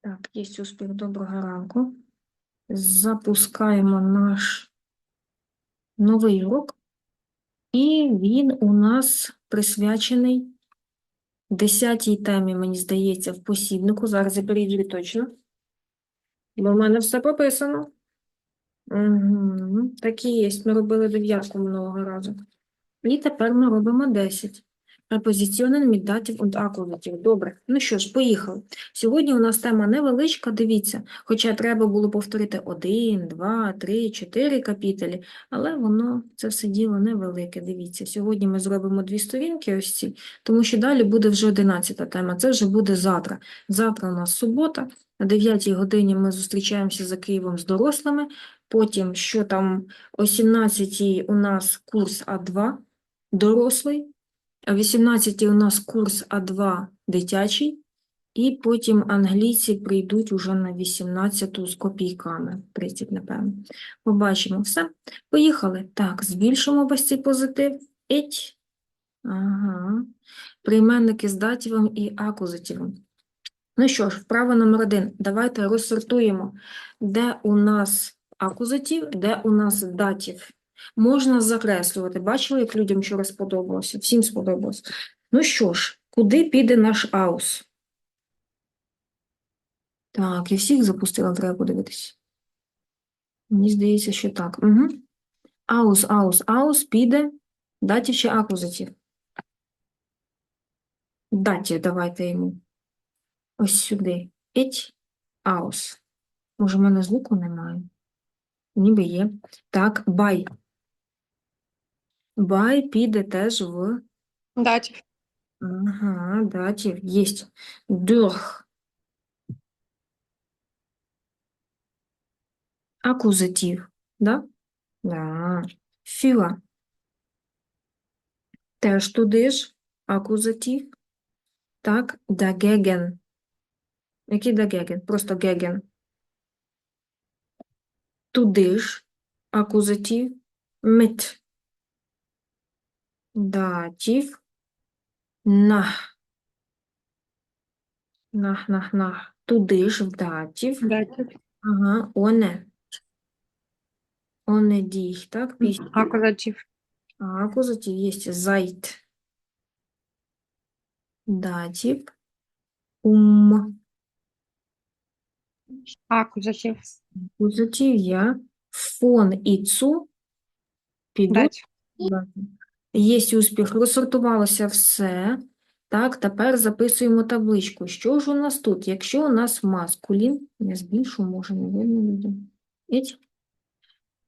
Так, є успіх. Доброго ранку. Запускаємо наш новий урок. І він у нас присвячений 10-й темі, мені здається, в посібнику. Зараз я перевірю точно. Бо в мене все прописано. Угу. Так і є. Ми робили дев'ятку минулого разу. І тепер ми робимо 10. Препозиціонен dativ und акузатив. Добре. Ну що ж, поїхали. Сьогодні у нас тема невеличка, дивіться. Хоча треба було повторити 1, 2, 3, 4 капітелі, але воно, це все діло невелике. Дивіться, сьогодні ми зробимо дві сторінки ось ці, тому що далі буде вже 11 тема. Це вже буде завтра. Завтра у нас субота. О 9 годині ми зустрічаємося за Києвом з дорослими. Потім, що там, о 17 у нас курс А2 дорослий, о 18 у нас курс А2 дитячий, і потім англійці прийдуть уже на 18 з копійками, 30, напевно. Побачимо все. Поїхали. Так, збільшимо ось цей позитив. Еть. Ага. Прийменники з датівом і акузативом. Ну що ж, вправа номер один. Давайте розсортуємо, де у нас акузатив, де у нас датів. Можна закреслювати. Бачили, як людям вчора сподобалося? Всім сподобалося. Ну що ж, куди піде наш аус? Так, і всіх запустила, треба подивитися. Мені здається, що так. Угу. Аус, аус, аус піде. Датів чи акузатив? Датів давайте йому. Ось сюди. Іть, аус. Може, в мене звуку немає? Ніби є. Так, бай. Бай піде теж в Датів. Ага, датів. Єсть. Durch. Акузатив. Да? Да. Für. Теж туди ж. Акузатив. Так, dagegen. Який dagegen? Просто gegen. Туди ж. Акузатив. Mit. Датів. Nach. Nach, nach, nach. Туди ж в датів. Датів. Ага, оне. Оне дій, так? Після Акузатив. акузатив є зайт. Датів. Ум. Акузатив. Акузатив я. Фон і цу. Підуть. Датів. Є успіх, розсортувалося все. Так, тепер записуємо табличку. Що ж у нас тут? Якщо у нас маскулін, я збільшу, може, не видно людям.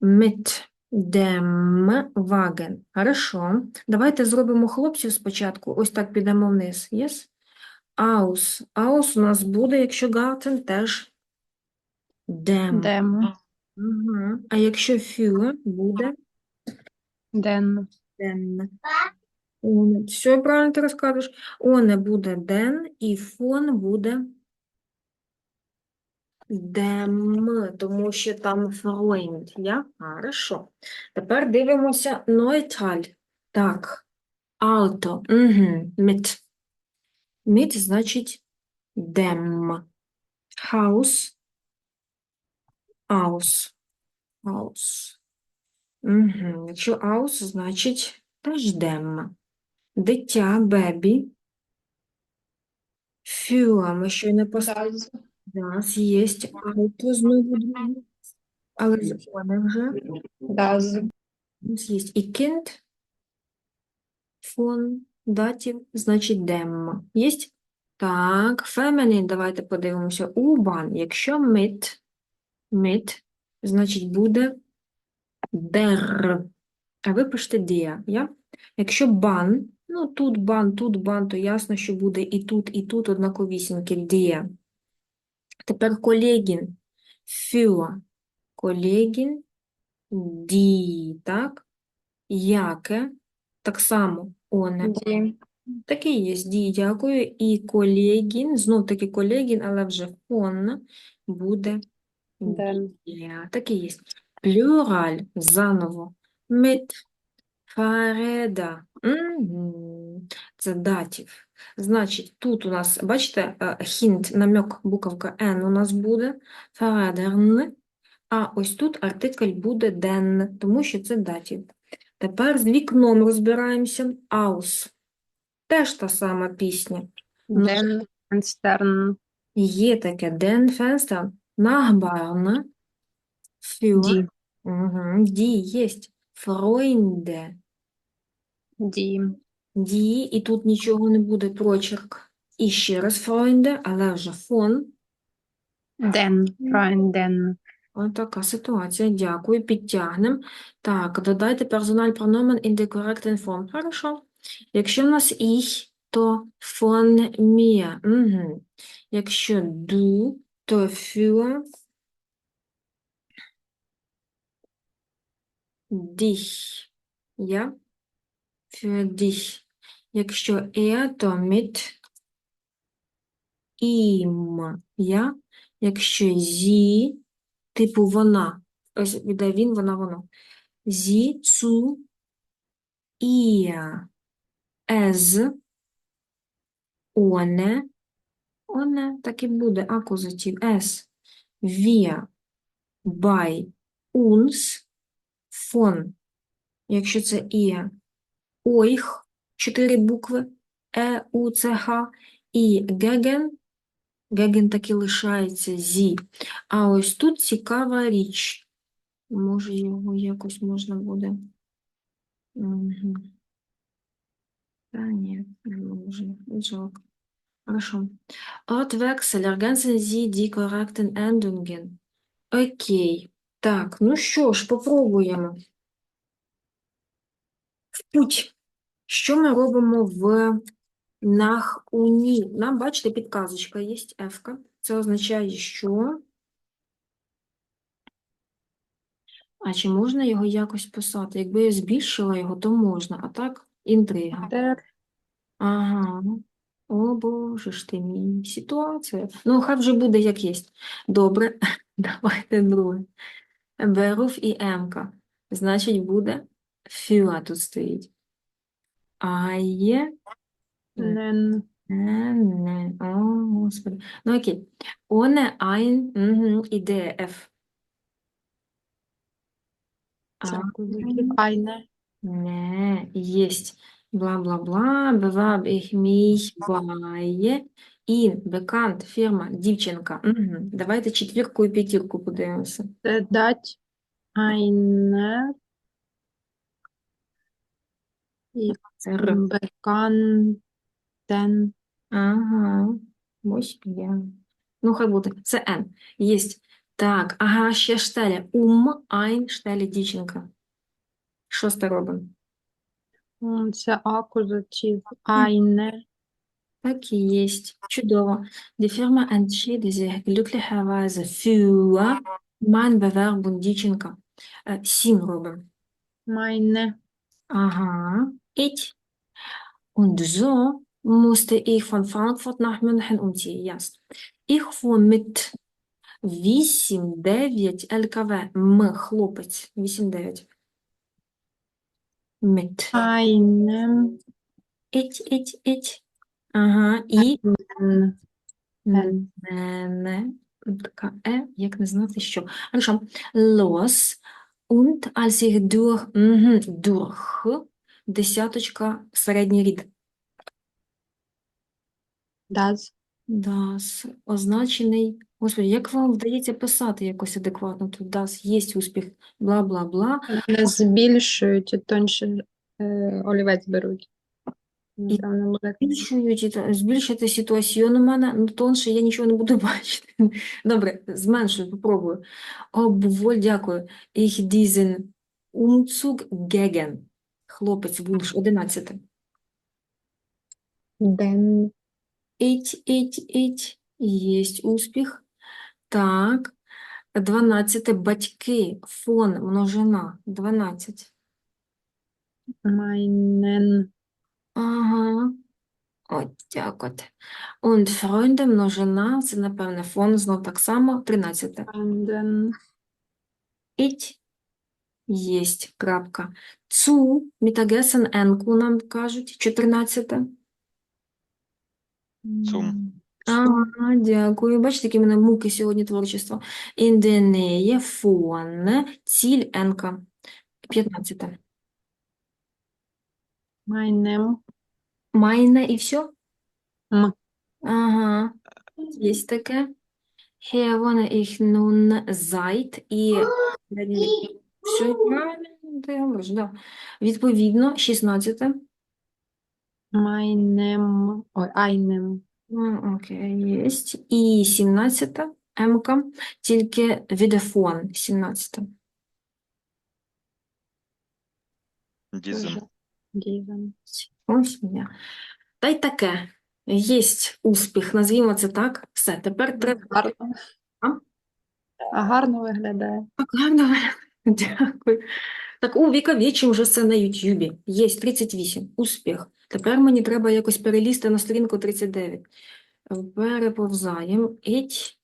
Mit dem Wagen. Хорошо. Давайте зробимо хлопців спочатку. Ось так підемо вниз. Yes? Aus. Aus у нас буде, якщо Garten, теж dem. Дем. Ага. А якщо für, буде Ден. Den. Он. Все правильно ти розказуєш. Оне буде den, і фон буде dem, тому що там Freund, я? Хорошо. Тепер дивимося neutral. Так, auto, угу. mit. Mit значить dem. Haus, aus, aus. Угу. Якщо aus, значить теж dem. Дитя, бебі. Für, ми щойно поставили. У нас є auto знову друге. Але з «оне» вже. У нас є і кінд, фон, датів, значить дем. Єсть? Так, feminine, давайте подивимося. Урбан, якщо mit, mit, значить буде der. А ви пишете der, я? Якщо бан, ну тут бан, тут бан, то ясно, що буде і тут, і тут однаковісіньке der. Тепер колегін, für, колегін, ді, так? Яке, так само, оне. Такий є, ді, дякую. І колегін, знов таки колегін, але вже фон буде дія. Такий є. Плюраль, заново. Mit, фареда, Це датів. Значить, тут у нас, бачите, е, хінт, намек, буковка N у нас буде, verredern, а ось тут артикль буде den, тому що це датів. Тепер з вікном розбираємося. Aus. Теж та сама пісня. Den, Fenstern, Є таке den Fenster, Nachbarn, für, die, Угу. Die єсть, Freunde, die, Die, і тут нічого не буде, прочерк. І ще раз Freunde, але вже фон. den, Freunden, Ось така ситуація. Дякую, підтягнемо. Так, додайте персональ прономен in the correct form. Хорошо. Якщо в нас ich, то von mir. Угу. Якщо du, то für dich. Я? Für dich. Якщо er, то mit ihm. Я? Якщо sie, типу вона. Ось іде він, вона, воно. Sie zu ihr. Es ohne. Ohne, так і буде, акузатив. Es. Wir. Bei uns. Von. Якщо це ihr. Euch. Чотири букви. Е, У, Ц, Х. І gegen. Геген таки лишається зі. А ось тут цікава річ. Може, його якось можна буде. Угу. Та ні, не може. Жалко. Хорошо. Ortwechsel. Ergänzen Sie die korrekten Endungen. Окей. Так, ну що ж, попробуємо. В путь. Що ми робимо в нахуні? Нам, бачите, підказочка є, F-ка. Це означає, що... А чи можна його якось писати? Якби я збільшила його, то можна, а так інтрига. der, Ага. О, Боже ж ти мій, ситуація. Ну, хай вже буде як є. Добре, давайте друге. Беруф і Емка. Значить, буде фюа тут стоїть. А є nen, не, не. О, Господи. Ну, окей. Оне, айн, угу, іде Ф. це А, акузатив, eine, Не, єсть. Бла-бла-бла, bewarb ich mich bei in, bekannt, фірма, дівчинка. Угу. Давайте четвірку і п'ятірку подивимося. і Це Р. bekannten, Ага, ось я. Ну, хай буде. Це Н. Єсть. Так, ага, ще штеля. Ум, айн, штеля, дівчинка. Шосте робимо. Це акузатив, eine, Так і єсть. Чудово. Die Firma entschied sich glücklicherweise für mein Bewerbung дівчинка. Е, Сім робимо. meine, Aha, ich. Und so musste ich von Frankfurt nach München umziehen. Yes. Ich fuhr mit 8-9 ЛКВ. М, хлопець. 8-9. Mit. einem, Ich, ich, ich. Ага, і Н. Така Е, як не знати що. Хорошо. Los. Und als ich durch, мгм, durch, десяточка, середній рід. das, Das, означений. Господи, як вам вдається писати якось адекватно тут? Das, є успіх, бла-бла-бла. Збільшують тоньше е, олівець беруть. І- Збільшують, і та- збільшити ситуацію у мене, ну тонше я нічого не буду бачити. Добре, зменшую, попробую. Обволь, дякую. Ich diesen Umzug gegen. Хлопець, вунш, 11. ден, Іть, іть, іть. Єсть успіх. Так. 12. Батьки. Фон, множина. 12. meinen, Ага. От так от. Und Freunde, множина, це, напевне, фон, знов так само, 13. Freunden, Іть, Єсть, крапка. Цу, Мітагесен енку нам кажуть, 14. М, Ага, дякую. Бачите, які в мене муки сьогодні творчества. In the Nähe von, ціль енка. 15. Meinem Майне і все? М. Ага, є таке. Hier wohne ich nun seit і все правильно, ти говориш, да. Відповідно, 16. meinem, ой, Ну, окей, єсть. І 17. М-ка, тільки відефон 17. Diesem. Ось я. Та й таке. Єсть успіх, назвімо це так. Все, тепер треба. Гарно. А? А гарно виглядає. Так, гарно. Дякую. Так, увіковічим вже це на Ютюбі. Є 38. Успіх. Тепер мені треба якось перелізти на сторінку 39. Переповзаємо. Еть.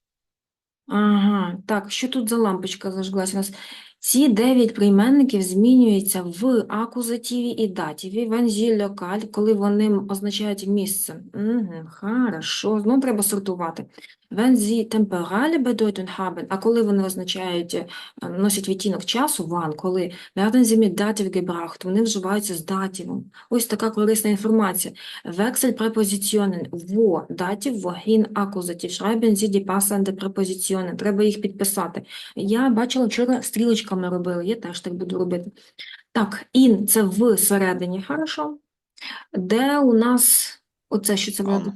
Ага, так, що тут за лампочка зажглась у нас? Ці дев'ять прийменників змінюються в акузативі і wenn sie lokal, коли вони означають місце. Угу, хорошо, знову треба сортувати. Wenn sie temporale Bedeutung haben, а коли вони означають, е, носять відтінок часу, wann, коли werden sie mit Dativ gebraucht, вони вживаються з дативом. Ось така корисна інформація. Wechselpräpositionen wo датів, wohin акузатив. Schreiben Sie die passende Präpositionen. Треба їх підписати. Я бачила вчора стрілочками робили, я теж так буду робити. Так, in – це всередині, хорошо. Де у нас оце, що це? An.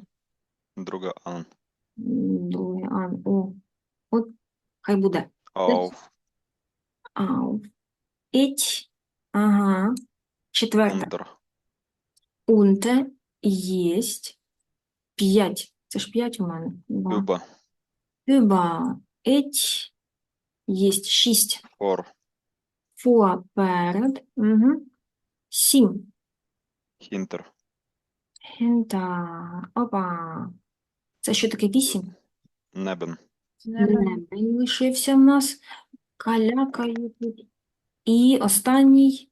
Друга an. Друге, ан, о. От, хай буде. Auf. Ау. Іть. Ага. Четверте. Unter. Унте. Єсть. П'ять. Це ж п'ять у мене. Два. Über. Über. Єсть. Шість. Vor. Фор. Перед. Угу. Сім. Hinter. Хента. Опа. Це що таке вісім? Небо. Небень лишився в нас. Калякає тут. І останній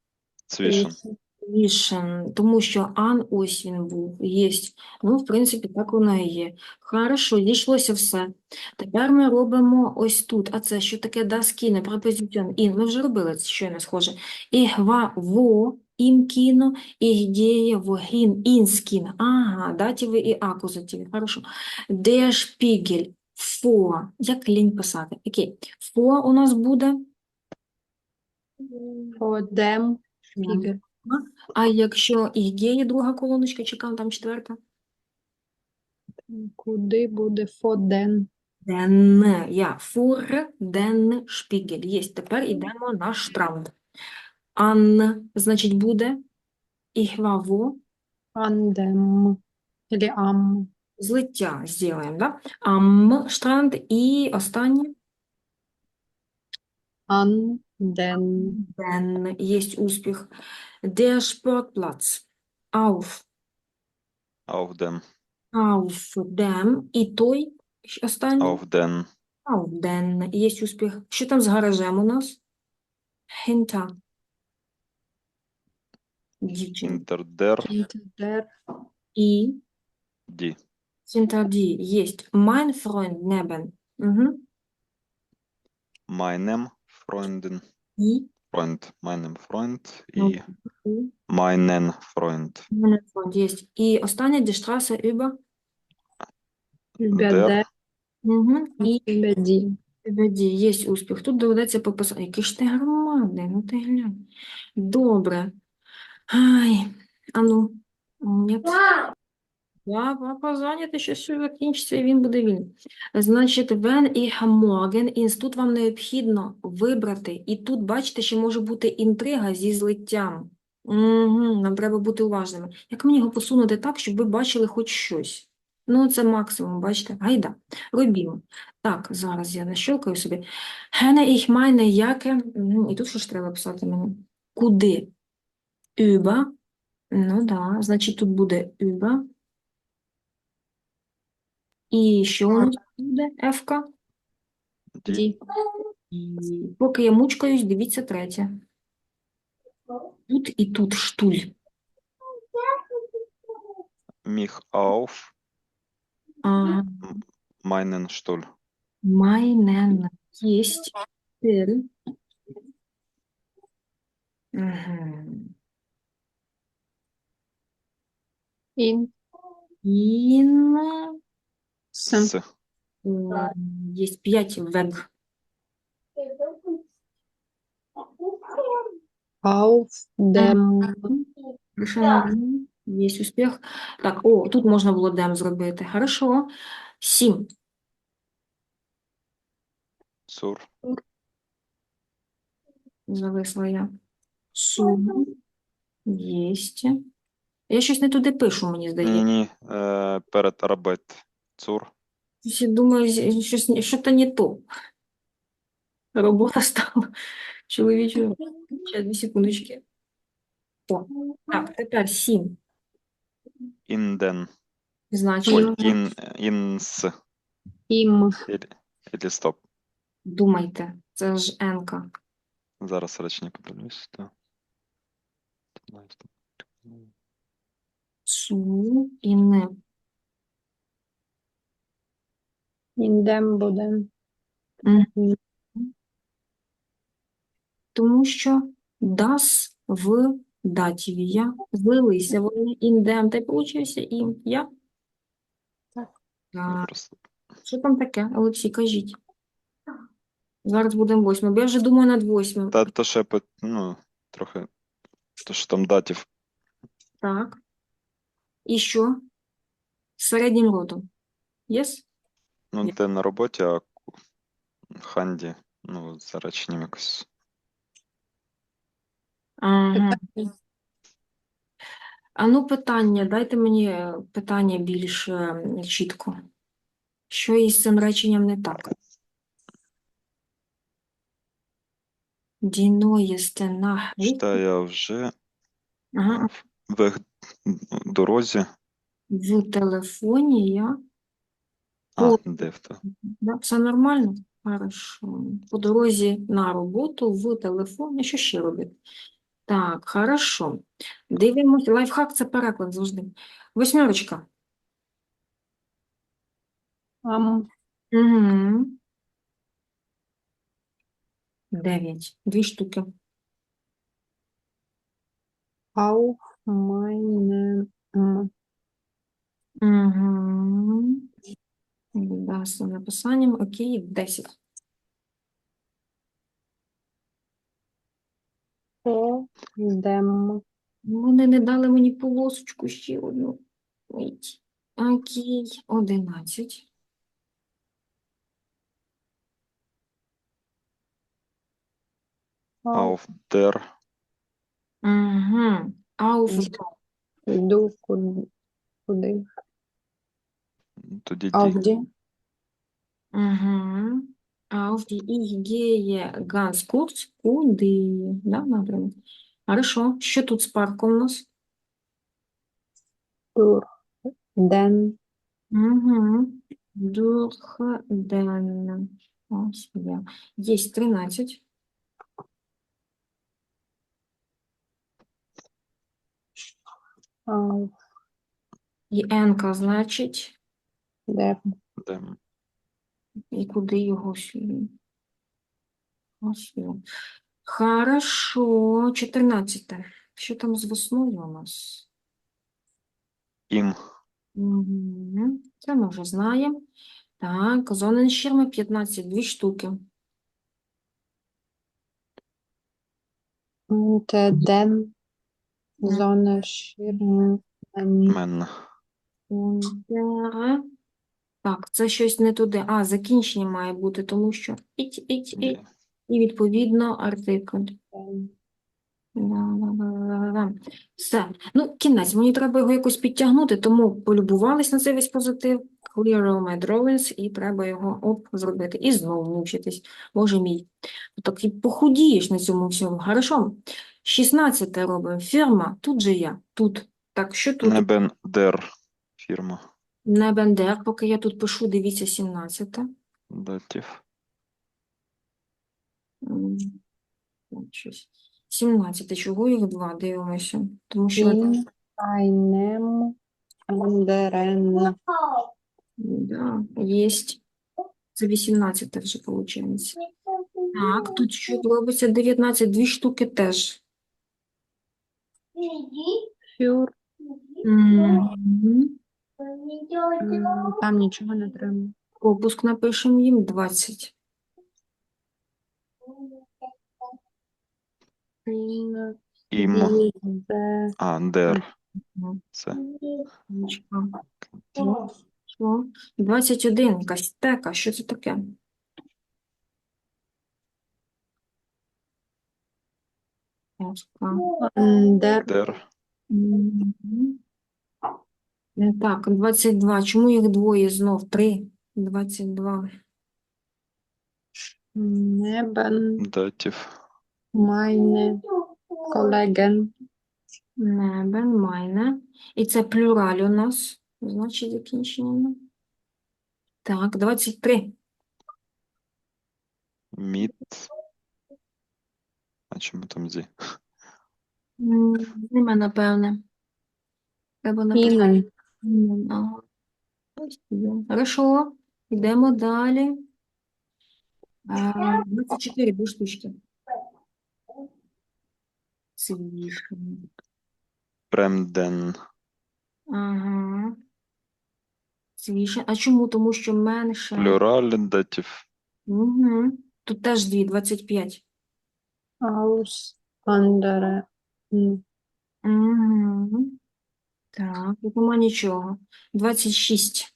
Zwischen. вішен, тому що ан ось він був, єсть. Ну, в принципі, так воно і є. Хорошо, дійшлося все. Тепер ми робимо ось тут. А це що таке даскіне, препозиціон, ін. Ми вже робили це щойно схоже. Ігва, во, ім кіно, ігдєє, вогін, інскін. Ага, датіви і акузативи. Хорошо. Де шпігель, фо. Як лінь писати? Окей. Фо у нас буде dem А якщо ігдєє друга колоночка, чекав там четверта? Куди буде den? Den, ja, für den Spiegel. Єсть. Тепер йдемо на штраунд. Ан, значить, буде war wo? Или am. Злиття зробимо, да? Am штраунд і останнє den. den. Єсть успіх. Der Sportplatz. Auf. Auf dem. Auf dem. І той останній. Auf den. Auf den. Єсть успіх. Що там з гаражем у нас? Hinter. Der. І Die. hinter die есть mein Freund neben. Угу. Meinem Freundin. І Freund. Meinem Freund. Ну, И meinen Freund. mein Freund есть. І останнє die Straße über. Über Der. Угу. І Über die. über є успіх. Тут доведеться пописати. Який ж ти громадний, ну ти глянь. Добре. Ай, а ну. Нет. Да, папа зайнятий, що все закінчиться, і він буде вільний. Значить, wenn ich morgen ins, тут вам необхідно вибрати, і тут, бачите, ще може бути інтрига зі злиттям. Угу, нам треба бути уважними. Як мені його посунути так, щоб ви бачили хоч щось? Ну, це максимум, бачите? Гайда, робімо. Так, зараз я нащелкаю собі. Гене ich meine, яке, і тут що ж треба писати мені? Куди? Über. Ну да, значить тут буде über. І що у нас буде? F-ка? Die. Die. І поки я мучкаюсь, дивіться третє. Тут і тут штуль. Mich auf Ага. meinen Stuhl. Meinen есть Стиль. Мгм. Ін, Ин. с, С. Есть пять вег. auf dem. Есть успех. Так, о, тут можна було дем зробити. Хорошо. Сім. Zur. Зависла я. Сум. Єсть. Я щось не туди пишу, мені здається. Ні-ні, е, перед Arbeit. Zur. Всі думаю, щось, що-то не то. Робота стала чоловічою. Ще дві секундочки. О, так, тепер сім. In den. Ой, Значення. in, ins. ім, Или, или стоп. Думайте, це ж енка. Зараз речення подивлюсь. то. Су і не. індем буде. Тому що das в датіві я злилися вони індем, та й получився ім. Я? Так. Так. Що там таке, Олексій, кажіть. Зараз будемо восьмим, бо я вже думаю над восьмим. Та то ще ну, трохи. То що там датів. Так. І що? З середнім родом. Yes? Ну, де на роботі, а ханді, ну, за реченням якось. Ага. А ну питання, дайте мені е, питання більш е, чітко. Що із цим реченням не так? Die neueste Nachricht. Читаю я вже Ага. в дорозі. В телефоні я. А, О. де в то? Да, все нормально? Хорошо. По дорозі на роботу в телефоні. Що ще робити? Так, хорошо. Дивимося. Лайфхак це переклад завжди. Восьмерочка. ам, Угу. Дев'ять. Дві штуки. auf meinem, м, Угу. Да, з написанням. Окей, десять. по, дем, Вони не дали мені полосочку ще одну. Ой. Окей, одинадцять. auf, Auf der Угу. Ді. йду, куди, куди, тоді ді. Угу. Auf die ich gehe ganz kurz. Куди? Да, напрямок. Хорошо. Що тут з парком у нас? durch den, Угу. Durch den. Ось я. Є 13. І n значить. der, Dem. І куди його сюди? Ось він. Хорошо. 14. Що там з весною у нас? Ім. Це ми вже знаємо. Так, зоненшірми 15, дві штуки. unter den Sonnenschirmen, Мен. Унтер. Так, це щось не туди. А, закінчення має бути, тому що іть, іть, іть. І відповідно артикль. Да-да-да-да-да. Все. Ну, кінець. Мені треба його якось підтягнути, тому полюбувались на цей весь позитив. Clear all my drawings, і треба його оп, зробити. І знову мучитись. Боже мій. Так і похудієш на цьому всьому. Хорошо. 16 робимо. Фірма. Тут же я. Тут. Так, що тут? Небен дер. Фірма. Не бендер, поки я тут пишу, дивіться, 17. Датів. М, так, щось. 17. Чого їх два? Дивимося. Тому що einem anderen. Да, єсть. Це 18 вже виходить. Так, тут що робиться? 19. Дві штуки теж. Für. Мгм. м, Там нічого не треба. Пропуск напишемо їм 20. Ім. the А, дер. Ну, Це. Нічого. Що? 21. Якась тека. Що це таке? Дер. Так, 22. Чому їх двоє знов? Три. 22. neben Датів. meine Kollegen. Небен, майне. І це плюраль у нас. Значить, закінчення. Так, 23. Міт. А чому там зі? М, Нема, напевне. Треба написати. Ihnen. М, ага. Ось є. Хорошо. Йдемо далі. А, 24 дві штучки. Свішені. Премден. Ага. Свіше. А чому? Тому що менше. Плюраль датів. Угу. Тут теж дві, 25. Aus andere. м, Угу. Так, тут нема нічого. 26.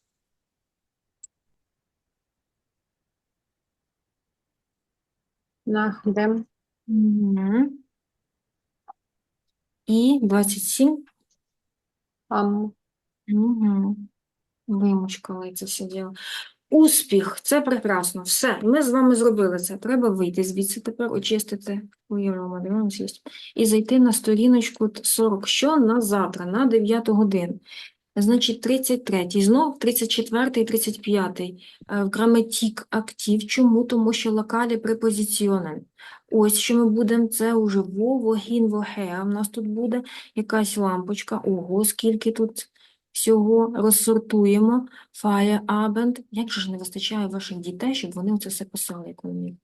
Nach dem. Угу. І 27. Am. Угу. Вимучкали це все діло. Успіх, це прекрасно. Все, ми з вами зробили це. Треба вийти звідси тепер, очистити Ой, де у нас є? і зайти на сторіночку 40. Що на завтра, на 9 годину? Значить, 33, знов 34 і 35. Е, В граматик актив. Чому? Тому що локалі препозиціонен. Ось що ми будемо, це уже во, вогін, воге. У нас тут буде якась лампочка. Ого, скільки тут всього розсортуємо. Feierabend. Як же ж не вистачає ваших дітей, щоб вони це все писали, як вони?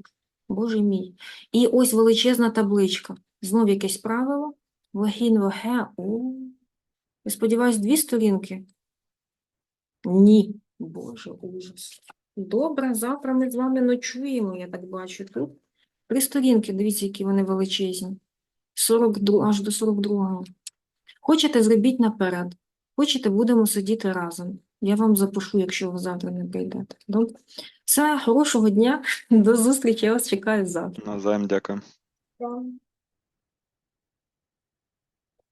Боже мій. І ось величезна табличка. Знов якесь правило. Вогін, воге. Я сподіваюсь, дві сторінки? Ні. Боже, ужас. Добре, завтра ми з вами ночуємо, я так бачу тут. Три сторінки, дивіться, які вони величезні. 42, аж до 42. Хочете, зробіть наперед. Хочете, будемо сидіти разом. Я вам запишу, якщо ви завтра не прийдете. Добре? Все, хорошого дня. До зустрічі. Я вас чекаю завтра. Назаєм дякую.